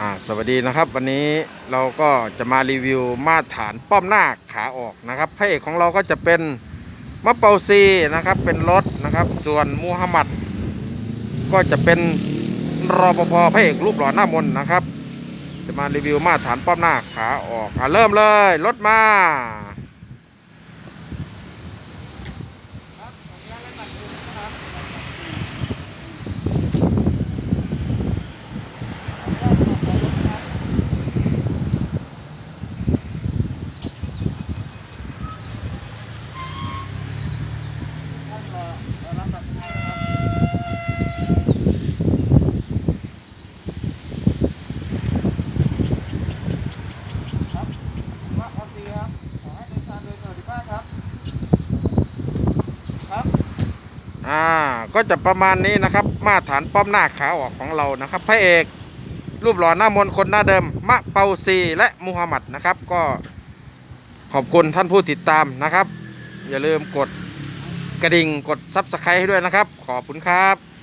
อ่าสวัสดีนะครับ วันนี้เราก็จะมารีวิวมาตรฐานป้อมหน้าขาออกนะครับพระเอกของเราก็จะเป็นมะเปาซีนะครับเป็นรถนะครับ ส่วนมูฮัมหมัด ก็จะเป็นรอปภพระเอกรูปหล่อหน้ามนนะครับ จะมารีวิวมาตรฐานป้อมหน้าขาออกอะเริ่มเลยรถมา ครับว่าออซีครับ ขอให้เดินทางโดยสวัสดิภาพครับ ครับ อ่าก็จะประมาณนี้นะครับ มาตรฐานป้อมหน้าขาออกของเรานะครับพระเอกรูปหล่อหน้ามนคนหน้าเดิม มะเปาซีและมูฮัมหมัดนะครับ ก็ขอบคุณท่านผู้ติดตามนะครับ อย่าลืมกดกระดิ่งกดซับสไครต์ให้ด้วยนะครับ ขอบคุณครับ